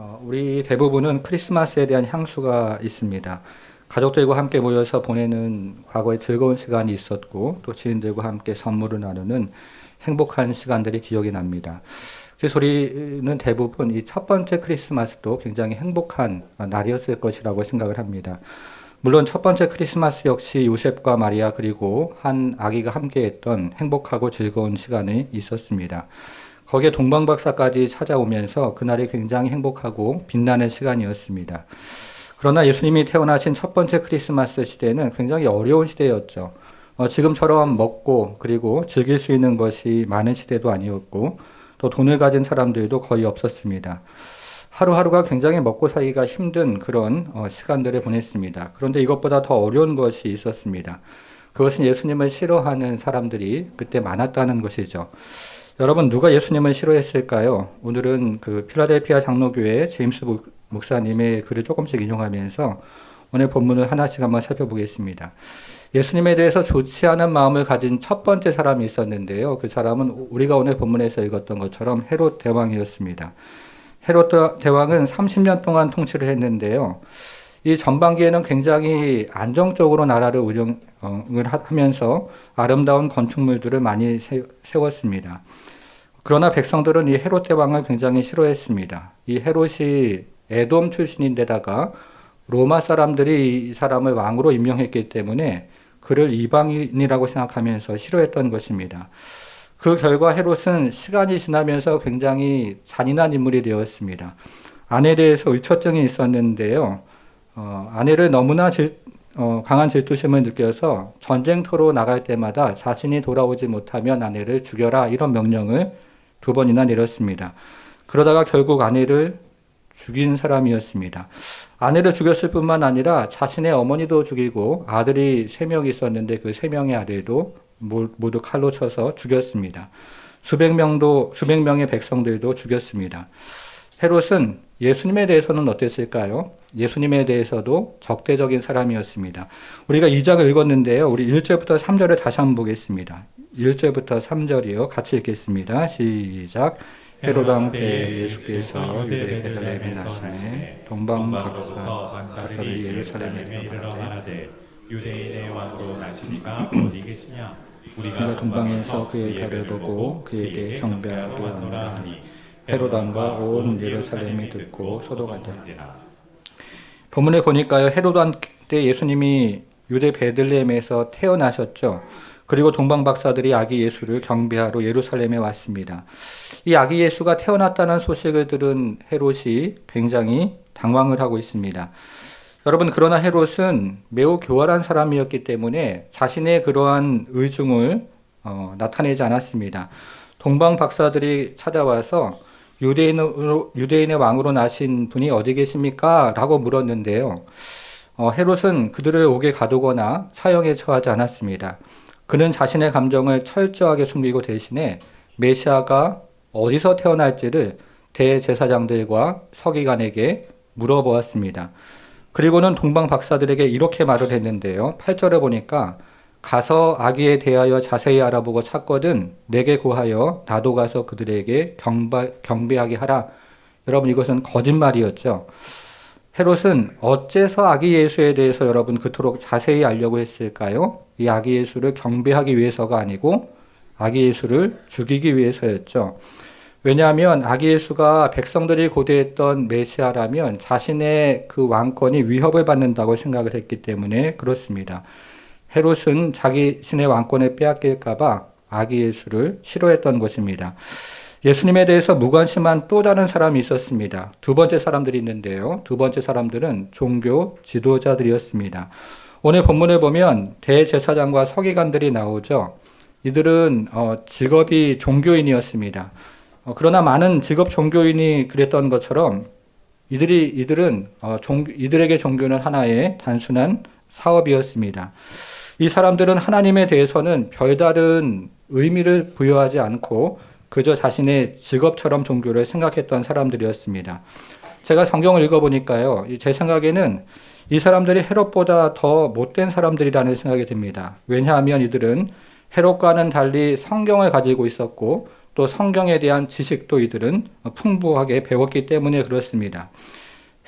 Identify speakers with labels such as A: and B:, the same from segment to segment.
A: 어, 우리 대부분은 크리스마스에 대한 향수가 있습니다. 가족들과 함께 모여서 보내는 과거의 즐거운 시간이 있었고 또 지인들과 함께 선물을 나누는 행복한 시간들이 기억이 납니다. 그래서 우리는 대부분 이 첫 번째 크리스마스도 굉장히 행복한 날이었을 것이라고 생각을 합니다. 물론 첫 번째 크리스마스 역시 요셉과 마리아 그리고 한 아기가 함께했던 행복하고 즐거운 시간이 있었습니다. 거기에 동방박사까지 찾아오면서 그날이 굉장히 행복하고 빛나는 시간이었습니다. 그러나 예수님이 태어나신 첫 번째 크리스마스 시대는 굉장히 어려운 시대였죠. 어, 지금처럼 먹고 그리고 즐길 수 있는 것이 많은 시대도 아니었고 또 돈을 가진 사람들도 거의 없었습니다. 하루하루가 굉장히 먹고 살기가 힘든 그런 어, 시간들을 보냈습니다. 그런데 이것보다 더 어려운 것이 있었습니다. 그것은 예수님을 싫어하는 사람들이 그때 많았다는 것이죠. 여러분 누가 예수님을 싫어했을까요? 오늘은 그 필라델피아 장로교회 제임스 목사님의 글을 조금씩 인용하면서 오늘 본문을 하나씩 한번 살펴보겠습니다. 예수님에 대해서 좋지 않은 마음을 가진 첫 번째 사람이 있었는데요. 그 사람은 우리가 오늘 본문에서 읽었던 것처럼 헤롯 대왕이었습니다. 헤롯 대왕은 30년 동안 통치를 했는데요. 이 전반기에는 굉장히 안정적으로 나라를 운영을 하면서 아름다운 건축물들을 많이 세웠습니다. 그러나 백성들은 이 헤롯 대왕을 굉장히 싫어했습니다. 이 헤롯이 에돔 출신인데다가 로마 사람들이 이 사람을 왕으로 임명했기 때문에 그를 이방인이라고 생각하면서 싫어했던 것입니다. 그 결과 헤롯은 시간이 지나면서 굉장히 잔인한 인물이 되었습니다. 아내에 대해서 의처증이 있었는데요. 어, 아내를 너무나 질, 어, 강한 질투심을 느껴서 전쟁터로 나갈 때마다 자신이 돌아오지 못하면 아내를 죽여라 이런 명령을 두 번이나 내렸습니다. 그러다가 결국 아내를 죽인 사람이었습니다. 아내를 죽였을 뿐만 아니라 자신의 어머니도 죽이고 아들이 세 명 있었는데 그 세 명의 아들도 모두 칼로 쳐서 죽였습니다. 수백 명도 수백 명의 백성들도 죽였습니다. 헤롯은 예수님에 대해서는 어땠을까요? 예수님에 대해서도 적대적인 사람이었습니다. 우리가 2장을 읽었는데요. 우리 1절부터 3절을 다시 한번 보겠습니다. 1절부터 3절이요. 같이 읽겠습니다. 시작. 헤로당 때 예수께서 유대 베들레헴에 나시네 동방 박사를 예루살렘에 가라되 유대인의 왕으로 나시니까 어디 계시냐 우리가 동방에서 그의 별을 보고 그에게 경배하게 원하니 헤로단과 온 예루살렘이 듣고 소독하더라. 본문에 보니까요 헤로단 때 예수님이 유대 베들레헴에서 태어나셨죠. 그리고 동방 박사들이 아기 예수를 경배하러 예루살렘에 왔습니다. 이 아기 예수가 태어났다는 소식을 들은 헤롯이 굉장히 당황을 하고 있습니다. 여러분 그러나 헤롯은 매우 교활한 사람이었기 때문에 자신의 그러한 의중을 어, 나타내지 않았습니다. 동방 박사들이 찾아와서 유대인으로, 유대인의 왕으로 나신 분이 어디 계십니까? 라고 물었는데요. 어, 헤롯은 그들을 옥에 가두거나 사형에 처하지 않았습니다. 그는 자신의 감정을 철저하게 숨기고 대신에 메시아가 어디서 태어날지를 대제사장들과 서기관에게 물어보았습니다. 그리고는 동방 박사들에게 이렇게 말을 했는데요. 8절에 보니까 가서 아기에 대하여 자세히 알아보고 찾거든 내게 고하여 나도 가서 그들에게 경바, 경배하게 하라. 여러분 이것은 거짓말이었죠. 헤롯은 어째서 아기 예수에 대해서 여러분 그토록 자세히 알려고 했을까요? 이 아기 예수를 경배하기 위해서가 아니고 아기 예수를 죽이기 위해서였죠. 왜냐하면 아기 예수가 백성들이 고대했던 메시아라면 자신의 그 왕권이 위협을 받는다고 생각을 했기 때문에 그렇습니다. 헤롯은 자기 신의 왕권을 빼앗길까봐 아기 예수를 싫어했던 것입니다. 예수님에 대해서 무관심한 또 다른 사람이 있었습니다. 두 번째 사람들이 있는데요. 두 번째 사람들은 종교 지도자들이었습니다. 오늘 본문을 보면 대제사장과 서기관들이 나오죠. 이들은 어, 직업이 종교인이었습니다. 어, 그러나 많은 직업 종교인이 그랬던 것처럼 이들이 이들은 어, 종, 이들에게 종교는 하나의 단순한 사업이었습니다. 이 사람들은 하나님에 대해서는 별다른 의미를 부여하지 않고 그저 자신의 직업처럼 종교를 생각했던 사람들이었습니다. 제가 성경을 읽어보니까요, 제 생각에는 이 사람들이 헤롯보다 더 못된 사람들이라는 생각이 듭니다. 왜냐하면 이들은 헤롯과는 달리 성경을 가지고 있었고 또 성경에 대한 지식도 이들은 풍부하게 배웠기 때문에 그렇습니다.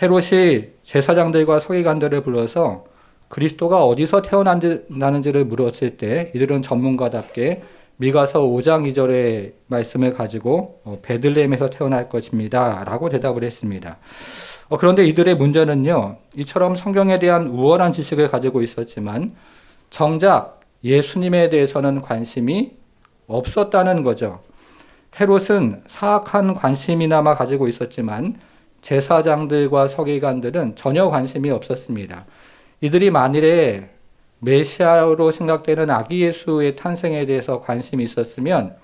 A: 헤롯이 제사장들과 서기관들을 불러서 그리스도가 어디서 태어나는지를 물었을 때 이들은 전문가답게 미가서 5장 2절의 말씀을 가지고 어, 베들레헴에서 태어날 것입니다. 라고 대답을 했습니다. 어, 그런데 이들의 문제는요, 이처럼 성경에 대한 우월한 지식을 가지고 있었지만 정작 예수님에 대해서는 관심이 없었다는 거죠. 헤롯은 사악한 관심이나마 가지고 있었지만 제사장들과 서기관들은 전혀 관심이 없었습니다. 이들이 만일에 메시아로 생각되는 아기 예수의 탄생에 대해서 관심이 있었으면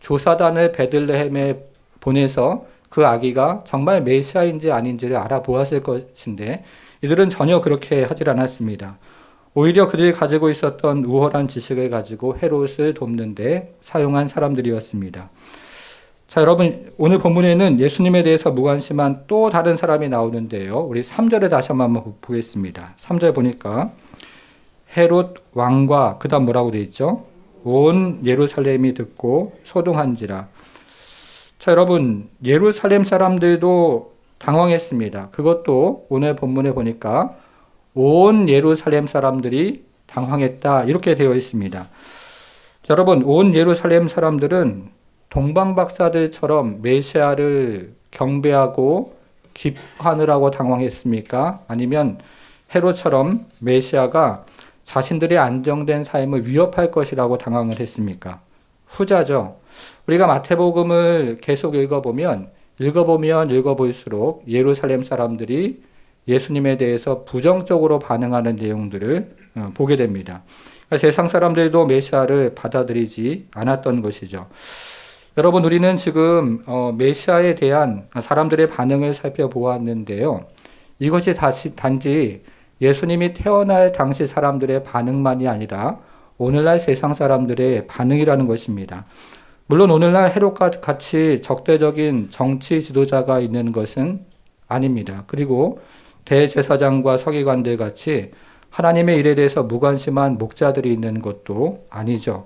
A: 조사단을 베들레헴에 보내서 그 아기가 정말 메시아인지 아닌지를 알아보았을 것인데 이들은 전혀 그렇게 하질 않았습니다. 오히려 그들이 가지고 있었던 우월한 지식을 가지고 헤롯을 돕는데 사용한 사람들이었습니다. 자, 여러분, 오늘 본문에는 예수님에 대해서 무관심한 또 다른 사람이 나오는데요. 우리 3절에 다시 한번 보겠습니다. 3절 보니까 헤롯 왕과 그다음 뭐라고 돼 있죠? 온 예루살렘이 듣고 소동한지라. 자, 여러분, 예루살렘 사람들도 당황했습니다. 그것도 오늘 본문에 보니까 온 예루살렘 사람들이 당황했다. 이렇게 되어 있습니다. 여러분, 온 예루살렘 사람들은 동방 박사들처럼 메시아를 경배하고 기하느라고 당황했습니까? 아니면 헤로처럼 메시아가 자신들의 안정된 삶을 위협할 것이라고 당황을 했습니까? 후자죠. 우리가 마태복음을 계속 읽어보면 읽어보면 읽어볼수록 예루살렘 사람들이 예수님에 대해서 부정적으로 반응하는 내용들을 어, 보게 됩니다. 그러니까 세상 사람들도 메시아를 받아들이지 않았던 것이죠. 여러분, 우리는 지금 어, 메시아에 대한 사람들의 반응을 살펴보았는데요. 이것이 다시 단지 예수님이 태어날 당시 사람들의 반응만이 아니라 오늘날 세상 사람들의 반응이라는 것입니다. 물론 오늘날 헤롯과 같이 적대적인 정치 지도자가 있는 것은 아닙니다. 그리고 대제사장과 서기관들 같이 하나님의 일에 대해서 무관심한 목자들이 있는 것도 아니죠.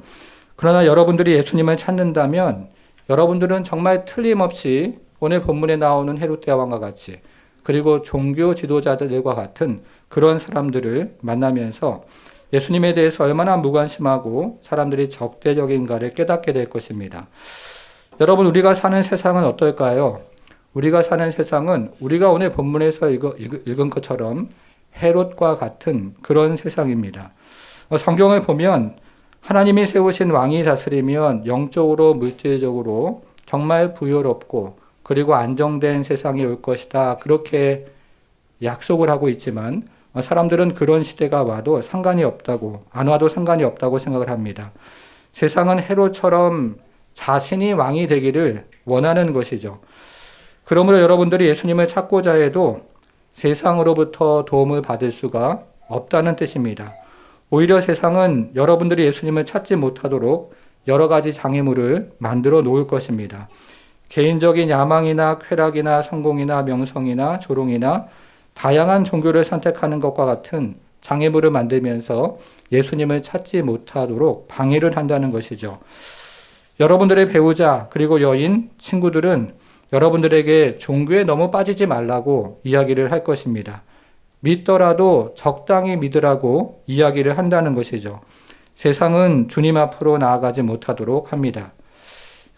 A: 그러나 여러분들이 예수님을 찾는다면 여러분들은 정말 틀림없이 오늘 본문에 나오는 헤롯 대왕과 같이 그리고 종교 지도자들과 같은 그런 사람들을 만나면서 예수님에 대해서 얼마나 무관심하고 사람들이 적대적인가를 깨닫게 될 것입니다. 여러분, 우리가 사는 세상은 어떨까요? 우리가 사는 세상은 우리가 오늘 본문에서 읽은 것처럼 헤롯과 같은 그런 세상입니다. 성경을 보면 하나님이 세우신 왕이 다스리면 영적으로 물질적으로 정말 부여롭고 그리고 안정된 세상이 올 것이다. 그렇게 약속을 하고 있지만 사람들은 그런 시대가 와도 상관이 없다고 안 와도 상관이 없다고 생각을 합니다. 세상은 헤롯처럼 자신이 왕이 되기를 원하는 것이죠. 그러므로 여러분들이 예수님을 찾고자 해도 세상으로부터 도움을 받을 수가 없다는 뜻입니다. 오히려 세상은 여러분들이 예수님을 찾지 못하도록 여러 가지 장애물을 만들어 놓을 것입니다. 개인적인 야망이나 쾌락이나 성공이나 명성이나 조롱이나 다양한 종교를 선택하는 것과 같은 장애물을 만들면서 예수님을 찾지 못하도록 방해를 한다는 것이죠. 여러분들의 배우자, 그리고 여인, 친구들은 여러분들에게 종교에 너무 빠지지 말라고 이야기를 할 것입니다. 믿더라도 적당히 믿으라고 이야기를 한다는 것이죠. 세상은 주님 앞으로 나아가지 못하도록 합니다.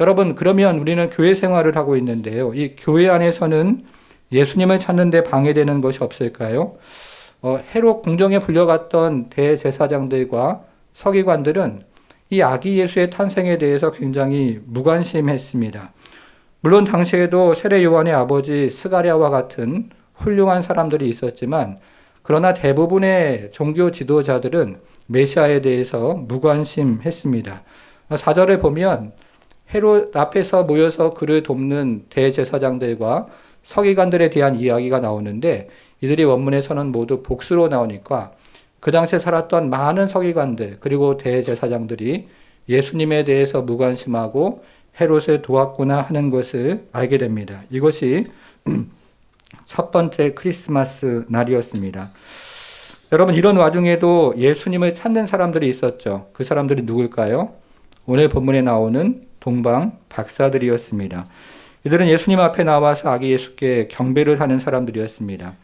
A: 여러분, 그러면 우리는 교회 생활을 하고 있는데요. 이 교회 안에서는 예수님을 찾는데 방해되는 것이 없을까요? 어, 헤롯 궁정에 불려갔던 대제사장들과 서기관들은 이 아기 예수의 탄생에 대해서 굉장히 무관심했습니다. 물론 당시에도 세례 요한의 아버지 스가랴와 같은 훌륭한 사람들이 있었지만 그러나 대부분의 종교 지도자들은 메시아에 대해서 무관심했습니다. 사절을 보면 헤롯 앞에서 모여서 그를 돕는 대제사장들과 서기관들에 대한 이야기가 나오는데 이들이 원문에서는 모두 복수로 나오니까 그 당시에 살았던 많은 서기관들 그리고 대제사장들이 예수님에 대해서 무관심하고 헤롯을 도왔구나 하는 것을 알게 됩니다. 이것이 첫 번째 크리스마스 날이었습니다. 여러분, 이런 와중에도 예수님을 찾는 사람들이 있었죠. 그 사람들이 누굴까요? 오늘 본문에 나오는 동방 박사들이었습니다. 이들은 예수님 앞에 나와서 아기 예수께 경배를 하는 사람들이었습니다.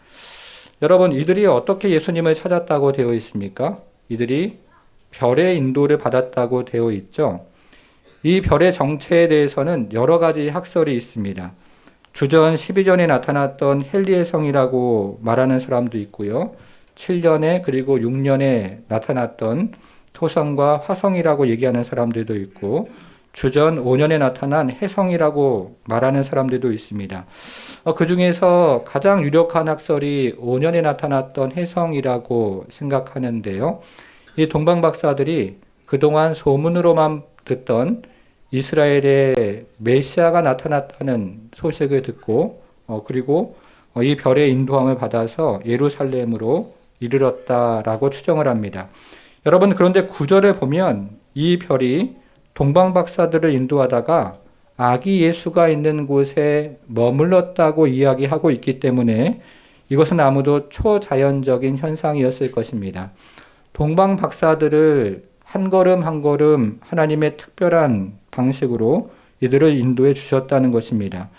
A: 여러분, 이들이 어떻게 예수님을 찾았다고 되어 있습니까? 이들이 별의 인도를 받았다고 되어 있죠. 이 별의 정체에 대해서는 여러 가지 학설이 있습니다. 주전 12전에 나타났던 헬리의 성이라고 말하는 사람도 있고요. 7년에 그리고 6년에 나타났던 토성과 화성이라고 얘기하는 사람들도 있고 주전 5년에 나타난 해성이라고 말하는 사람들도 있습니다. 어, 그 중에서 가장 유력한 학설이 5년에 나타났던 해성이라고 생각하는데요. 이 동방 박사들이 그동안 소문으로만 듣던 이스라엘의 메시아가 나타났다는 소식을 듣고 어, 그리고 어, 이 별의 인도함을 받아서 예루살렘으로 이르렀다라고 추정을 합니다. 여러분 그런데 구절에 보면 이 별이 동방 박사들을 인도하다가 아기 예수가 있는 곳에 머물렀다고 이야기하고 있기 때문에 이것은 아무도 초자연적인 현상이었을 것입니다. 동방 박사들을 한 걸음 한 걸음 하나님의 특별한 방식으로 이들을 인도해 주셨다는 것입니다.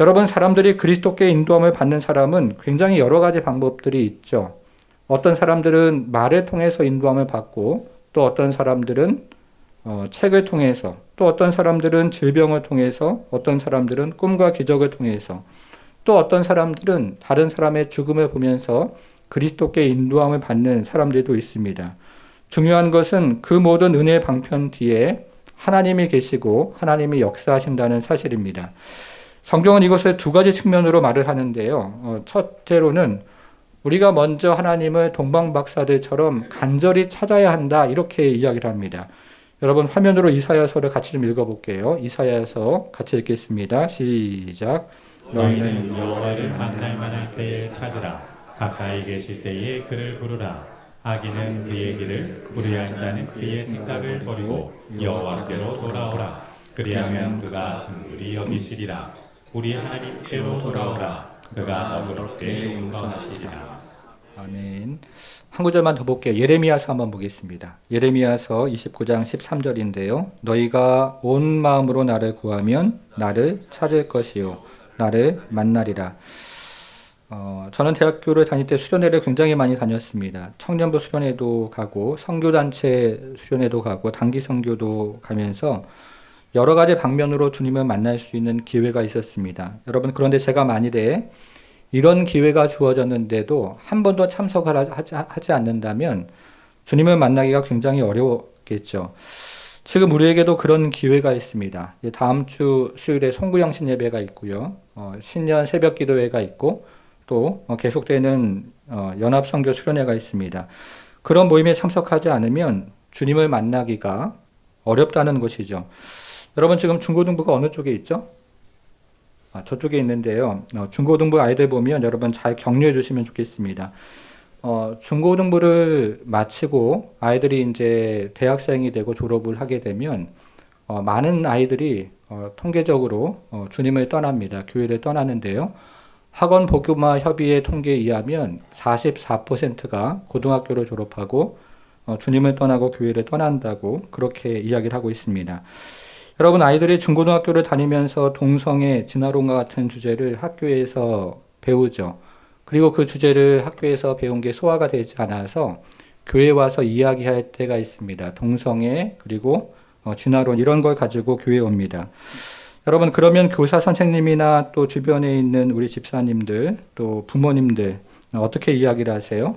A: 여러분, 사람들이 그리스도께 인도함을 받는 사람은 굉장히 여러 가지 방법들이 있죠. 어떤 사람들은 말을 통해서 인도함을 받고 또 어떤 사람들은 어, 책을 통해서 또 어떤 사람들은 질병을 통해서 어떤 사람들은 꿈과 기적을 통해서 또 어떤 사람들은 다른 사람의 죽음을 보면서 그리스도께 인도함을 받는 사람들도 있습니다. 중요한 것은 그 모든 은혜의 방편 뒤에 하나님이 계시고 하나님이 역사하신다는 사실입니다. 성경은 이것을 두 가지 측면으로 말을 하는데요. 어, 첫째로는 우리가 먼저 하나님을 동방박사들처럼 간절히 찾아야 한다 이렇게 이야기를 합니다. 여러분 화면으로 이사야서를 같이 좀 읽어볼게요. 이사야서 같이 읽겠습니다. 시작.
B: 너희는 여호와를 만날 만할 때에 찾으라 가까이 계실 때에 그를 부르라 악인은 그의 길을 불의한 자는 그의 생각을 버리고 여호와께로 돌아오라 그리하면 그가 긍휼히 여기시리라 우리 하나님께로 돌아오라 그가 너그럽게 용서하시리라
A: 아멘. 한 구절만 더 볼게요. 예레미야서 한번 보겠습니다. 예레미야서 29장 13절인데요. 너희가 온 마음으로 나를 구하면 나를 찾을 것이요 나를 만나리라. 어, 저는 대학교를 다닐 때 수련회를 굉장히 많이 다녔습니다. 청년부 수련회도 가고 성교단체 수련회도 가고 단기 선교도 가면서 여러 가지 방면으로 주님을 만날 수 있는 기회가 있었습니다. 여러분 그런데 제가 만일에 이런 기회가 주어졌는데도 한 번도 참석을 하지, 하지 않는다면 주님을 만나기가 굉장히 어려웠겠죠. 지금 우리에게도 그런 기회가 있습니다. 다음 주 수요일에 송구영신 예배가 있고요. 어, 신년 새벽 기도회가 있고 또 어, 계속되는 어, 연합성교 수련회가 있습니다. 그런 모임에 참석하지 않으면 주님을 만나기가 어렵다는 것이죠. 여러분 지금 중고등부가 어느 쪽에 있죠? 아, 저쪽에 있는데요. 어, 중고등부 아이들 보면 여러분 잘 격려해 주시면 좋겠습니다. 어, 중고등부를 마치고 아이들이 이제 대학생이 되고 졸업을 하게 되면 어, 많은 아이들이 어, 통계적으로 어, 주님을 떠납니다. 교회를 떠나는데요. 학원 복음화 협의회 통계에 의하면 44%가 고등학교를 졸업하고 어, 주님을 떠나고 교회를 떠난다고 그렇게 이야기를 하고 있습니다. 여러분 아이들이 중고등학교를 다니면서 동성애, 진화론과 같은 주제를 학교에서 배우죠. 그리고 그 주제를 학교에서 배운 게 소화가 되지 않아서 교회 와서 이야기할 때가 있습니다. 동성애 그리고 어, 진화론 이런 걸 가지고 교회 옵니다. 여러분 그러면 교사 선생님이나 또 주변에 있는 우리 집사님들 또 부모님들 어떻게 이야기를 하세요?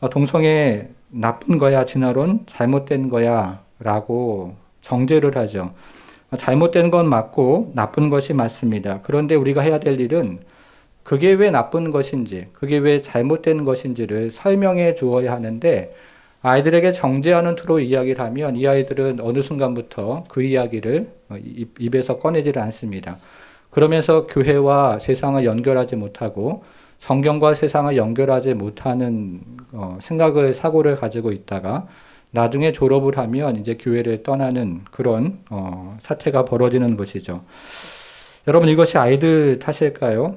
A: 어, 동성애 나쁜 거야 진화론 잘못된 거야 라고 정죄를 하죠. 어, 잘못된 건 맞고 나쁜 것이 맞습니다. 그런데 우리가 해야 될 일은 그게 왜 나쁜 것인지, 그게 왜 잘못된 것인지를 설명해 주어야 하는데 아이들에게 정죄하는 투로 이야기를 하면 이 아이들은 어느 순간부터 그 이야기를 어, 입에서 꺼내지를 않습니다. 그러면서 교회와 세상을 연결하지 못하고 성경과 세상을 연결하지 못하는 어, 생각을 사고를 가지고 있다가 나중에 졸업을 하면 이제 교회를 떠나는 그런 어, 사태가 벌어지는 것이죠. 여러분 이것이 아이들 탓일까요?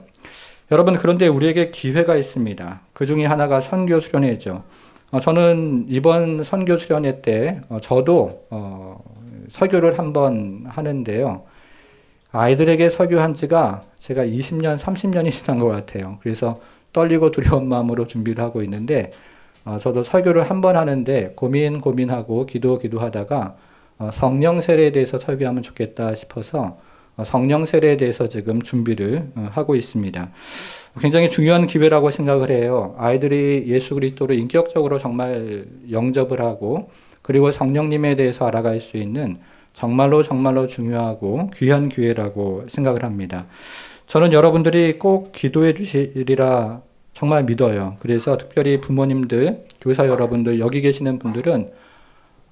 A: 여러분 그런데 우리에게 기회가 있습니다. 그 중에 하나가 선교 수련회죠. 어, 저는 이번 선교 수련회 때 어, 저도 어, 설교를 한번 하는데요. 아이들에게 설교한 지가 제가 20년, 30년이 지난 것 같아요. 그래서 떨리고 두려운 마음으로 준비를 하고 있는데, 어, 저도 설교를 한 번 하는데 고민, 고민하고 기도, 기도하다가 어, 성령 세례에 대해서 설교하면 좋겠다 싶어서 어, 성령 세례에 대해서 지금 준비를 어, 하고 있습니다. 굉장히 중요한 기회라고 생각을 해요. 아이들이 예수 그리스도를 인격적으로 정말 영접을 하고 그리고 성령님에 대해서 알아갈 수 있는 정말로 정말로 중요하고 귀한 기회라고 생각을 합니다. 저는 여러분들이 꼭 기도해 주시리라 정말 믿어요. 그래서 특별히 부모님들, 교사 여러분들, 여기 계시는 분들은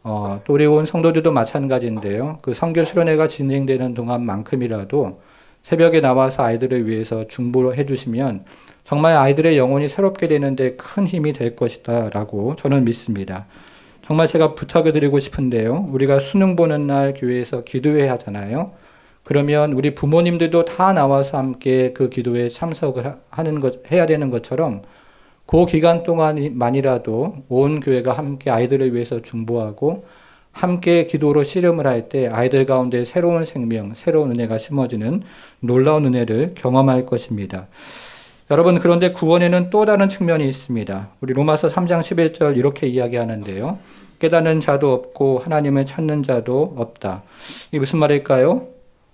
A: 어, 또 우리 온 성도들도 마찬가지인데요. 그 성교 수련회가 진행되는 동안만큼이라도 새벽에 나와서 아이들을 위해서 중보를 해주시면 정말 아이들의 영혼이 새롭게 되는데 큰 힘이 될 것이다 라고 저는 믿습니다. 정말 제가 부탁을 드리고 싶은데요. 우리가 수능 보는 날 교회에서 기도회 하잖아요. 그러면 우리 부모님들도 다 나와서 함께 그 기도에 참석을 하- 하는 것, 해야 되는 것처럼 그 기간 동안만이라도 온 교회가 함께 아이들을 위해서 중보하고 함께 기도로 씨름을 할 때 아이들 가운데 새로운 생명, 새로운 은혜가 심어지는 놀라운 은혜를 경험할 것입니다. 여러분, 그런데 구원에는 또 다른 측면이 있습니다. 우리 로마서 3장 11절 이렇게 이야기하는데요. 깨닫는 자도 없고 하나님을 찾는 자도 없다. 이 무슨 말일까요?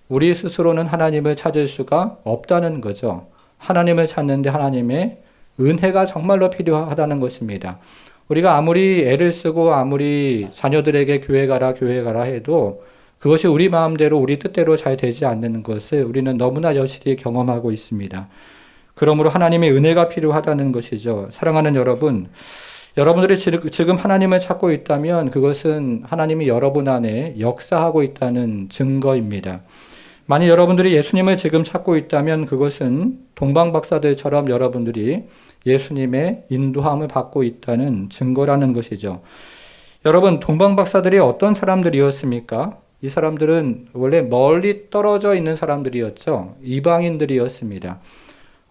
A: 우리 스스로는 하나님을 찾을 수가 없다는 거죠. 하나님을 찾는데 하나님의 은혜가 정말로 필요하다는 것입니다. 우리가 아무리 애를 쓰고 아무리 자녀들에게 교회 가라 교회 가라 해도 그것이 우리 마음대로 우리 뜻대로 잘 되지 않는 것을 우리는 너무나 여실히 경험하고 있습니다. 그러므로 하나님의 은혜가 필요하다는 것이죠. 사랑하는 여러분, 여러분들이 지금 하나님을 찾고 있다면 그것은 하나님이 여러분 안에 역사하고 있다는 증거입니다. 만약 여러분들이 예수님을 지금 찾고 있다면 그것은 동방 박사들처럼 여러분들이 예수님의 인도함을 받고 있다는 증거라는 것이죠. 여러분, 동방 박사들이 어떤 사람들이었습니까? 이 사람들은 원래 멀리 떨어져 있는 사람들이었죠. 이방인들이었습니다.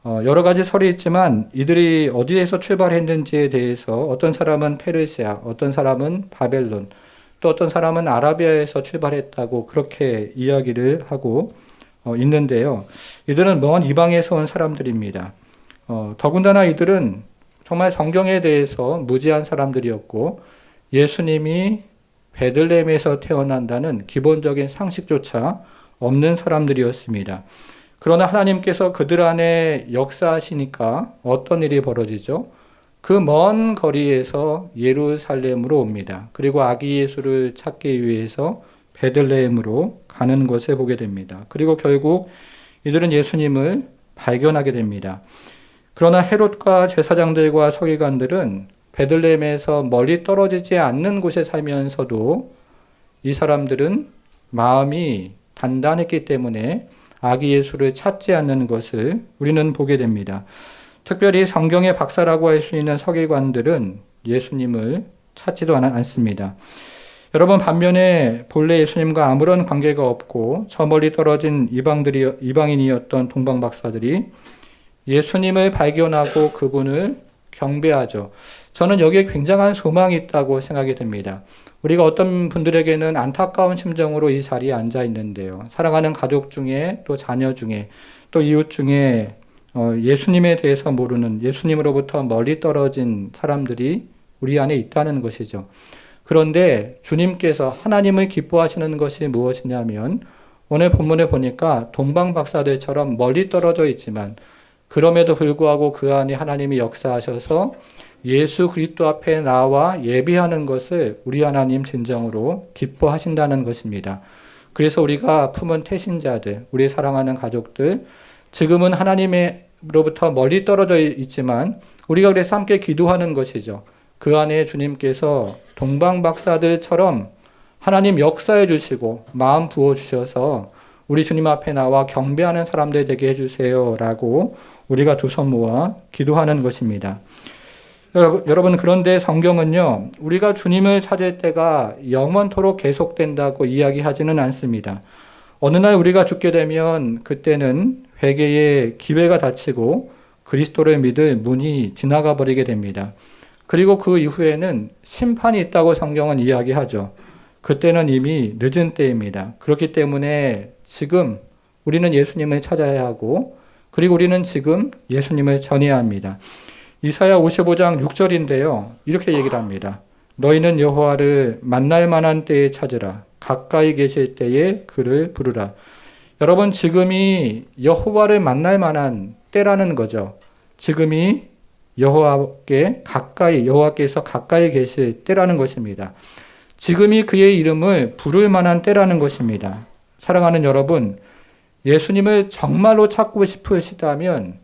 A: 어, 여러 가지 설이 있지만 이들이 어디에서 출발했는지에 대해서 어떤 사람은 페르시아, 어떤 사람은 바벨론, 또 어떤 사람은 아라비아에서 출발했다고 그렇게 이야기를 하고 어, 있는데요. 이들은 먼 이방에서 온 사람들입니다. 어, 더군다나 이들은 정말 성경에 대해서 무지한 사람들이었고 예수님이 베들레헴에서 태어난다는 기본적인 상식조차 없는 사람들이었습니다. 그러나 하나님께서 그들 안에 역사하시니까 어떤 일이 벌어지죠? 그 먼 거리에서 예루살렘으로 옵니다. 그리고 아기 예수를 찾기 위해서 베들레헴으로 가는 것을 보게 됩니다. 그리고 결국 이들은 예수님을 발견하게 됩니다. 그러나 헤롯과 제사장들과 서기관들은 베들레헴에서 멀리 떨어지지 않는 곳에 살면서도 이 사람들은 마음이 단단했기 때문에 아기 예수를 찾지 않는 것을 우리는 보게 됩니다. 특별히 성경의 박사라고 할 수 있는 서기관들은 예수님을 찾지도 않- 않습니다. 여러분 반면에 본래 예수님과 아무런 관계가 없고 저 멀리 떨어진 이방들이 이방인이었던 동방 박사들이 예수님을 발견하고 그분을 경배하죠. 저는 여기에 굉장한 소망이 있다고 생각이 듭니다. 우리가 어떤 분들에게는 안타까운 심정으로 이 자리에 앉아 있는데요. 사랑하는 가족 중에 또 자녀 중에 또 이웃 중에 어, 예수님에 대해서 모르는 예수님으로부터 멀리 떨어진 사람들이 우리 안에 있다는 것이죠. 그런데 주님께서 하나님을 기뻐하시는 것이 무엇이냐면 오늘 본문에 보니까 동방 박사들처럼 멀리 떨어져 있지만 그럼에도 불구하고 그 안에 하나님이 역사하셔서 예수 그리스도 앞에 나와 예배하는 것을 우리 하나님 진정으로 기뻐하신다는 것입니다. 그래서 우리가 품은 태신자들, 우리 사랑하는 가족들, 지금은 하나님으로부터 멀리 떨어져 있지만 우리가 그래서 함께 기도하는 것이죠. 그 안에 주님께서 동방 박사들처럼 하나님 역사해 주시고 마음 부어 주셔서 우리 주님 앞에 나와 경배하는 사람들 되게 해 주세요라고 우리가 두 손 모아 기도하는 것입니다. 여러분, 그런데 성경은요. 우리가 주님을 찾을 때가 영원토록 계속된다고 이야기하지는 않습니다. 어느 날 우리가 죽게 되면 그때는 회개의 기회가 닫히고 그리스도를 믿을 문이 지나가 버리게 됩니다. 그리고 그 이후에는 심판이 있다고 성경은 이야기하죠. 그때는 이미 늦은 때입니다. 그렇기 때문에 지금 우리는 예수님을 찾아야 하고 그리고 우리는 지금 예수님을 전해야 합니다. 이사야 55장 6절인데요. 이렇게 얘기를 합니다. 너희는 여호와를 만날 만한 때에 찾으라. 가까이 계실 때에 그를 부르라. 여러분 지금이 여호와를 만날 만한 때라는 거죠. 지금이 여호와께 가까이 여호와께서 가까이 계실 때라는 것입니다. 지금이 그의 이름을 부를 만한 때라는 것입니다. 사랑하는 여러분, 예수님을 정말로 찾고 싶으시다면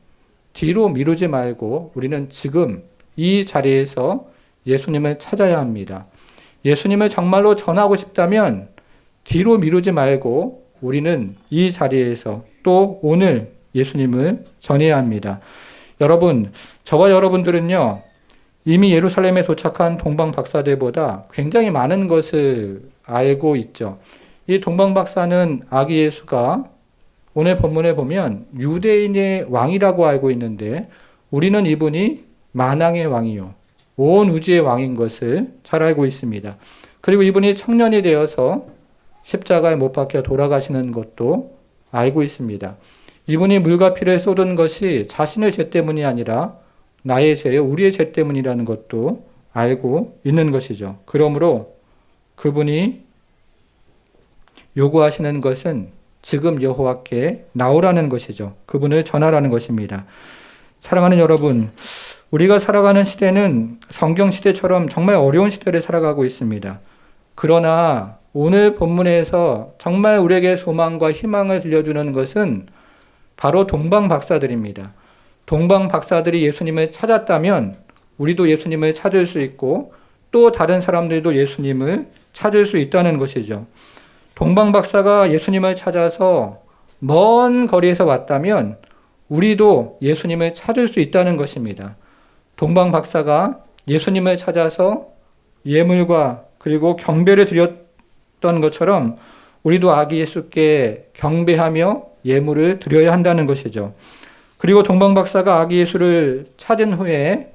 A: 뒤로 미루지 말고 우리는 지금 이 자리에서 예수님을 찾아야 합니다. 예수님을 정말로 전하고 싶다면 뒤로 미루지 말고 우리는 이 자리에서 또 오늘 예수님을 전해야 합니다. 여러분, 저와 여러분들은요, 이미 예루살렘에 도착한 동방 박사들보다 굉장히 많은 것을 알고 있죠. 이 동방 박사는 아기 예수가 오늘 본문에 보면 유대인의 왕이라고 알고 있는데 우리는 이분이 만왕의 왕이요. 온 우주의 왕인 것을 잘 알고 있습니다. 그리고 이분이 청년이 되어서 십자가에 못 박혀 돌아가시는 것도 알고 있습니다. 이분이 물과 피를 쏟은 것이 자신의 죄 때문이 아니라 나의 죄요, 우리의 죄 때문이라는 것도 알고 있는 것이죠. 그러므로 그분이 요구하시는 것은 지금 여호와께 나오라는 것이죠. 그분을 전하라는 것입니다. 사랑하는 여러분, 우리가 살아가는 시대는 성경 시대처럼 정말 어려운 시대를 살아가고 있습니다. 그러나 오늘 본문에서 정말 우리에게 소망과 희망을 들려주는 것은 바로 동방 박사들입니다. 동방 박사들이 예수님을 찾았다면 우리도 예수님을 찾을 수 있고 또 다른 사람들도 예수님을 찾을 수 있다는 것이죠. 동방 박사가 예수님을 찾아서 먼 거리에서 왔다면 우리도 예수님을 찾을 수 있다는 것입니다. 동방 박사가 예수님을 찾아서 예물과 그리고 경배를 드렸 던 것처럼 우리도 아기 예수께 경배하며 예물을 드려야 한다는 것이죠. 그리고 동방 박사가 아기 예수를 찾은 후에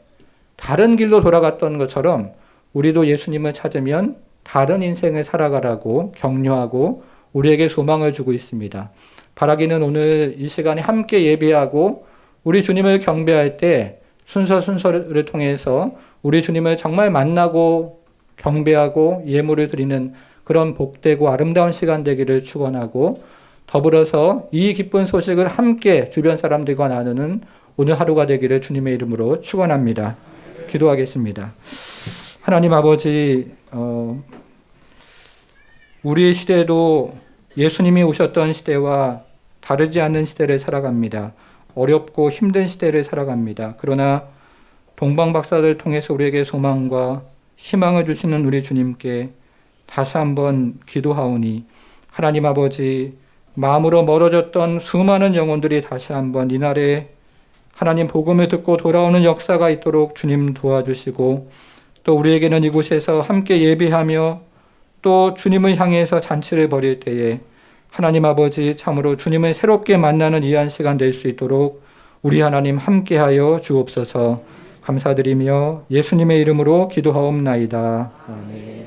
A: 다른 길로 돌아갔던 것처럼 우리도 예수님을 찾으면 다른 인생을 살아가라고 격려하고 우리에게 소망을 주고 있습니다. 바라기는 오늘 이 시간에 함께 예배하고 우리 주님을 경배할 때 순서 순서를 통해서 우리 주님을 정말 만나고 경배하고 예물을 드리는 그런 복되고 아름다운 시간 되기를 축원하고 더불어서 이 기쁜 소식을 함께 주변 사람들과 나누는 오늘 하루가 되기를 주님의 이름으로 축원합니다. 기도하겠습니다. 하나님 아버지 어, 우리의 시대도 예수님이 오셨던 시대와 다르지 않는 시대를 살아갑니다. 어렵고 힘든 시대를 살아갑니다. 그러나 동방 박사들 통해서 우리에게 소망과 희망을 주시는 우리 주님께 다시 한번 기도하오니 하나님 아버지 마음으로 멀어졌던 수많은 영혼들이 다시 한번 이날에 하나님 복음을 듣고 돌아오는 역사가 있도록 주님 도와주시고 또 우리에게는 이곳에서 함께 예배하며 또 주님을 향해서 잔치를 벌일 때에 하나님 아버지 참으로 주님을 새롭게 만나는 이한 시간 될 수 있도록 우리 하나님 함께하여 주옵소서 감사드리며 예수님의 이름으로 기도하옵나이다. 아멘.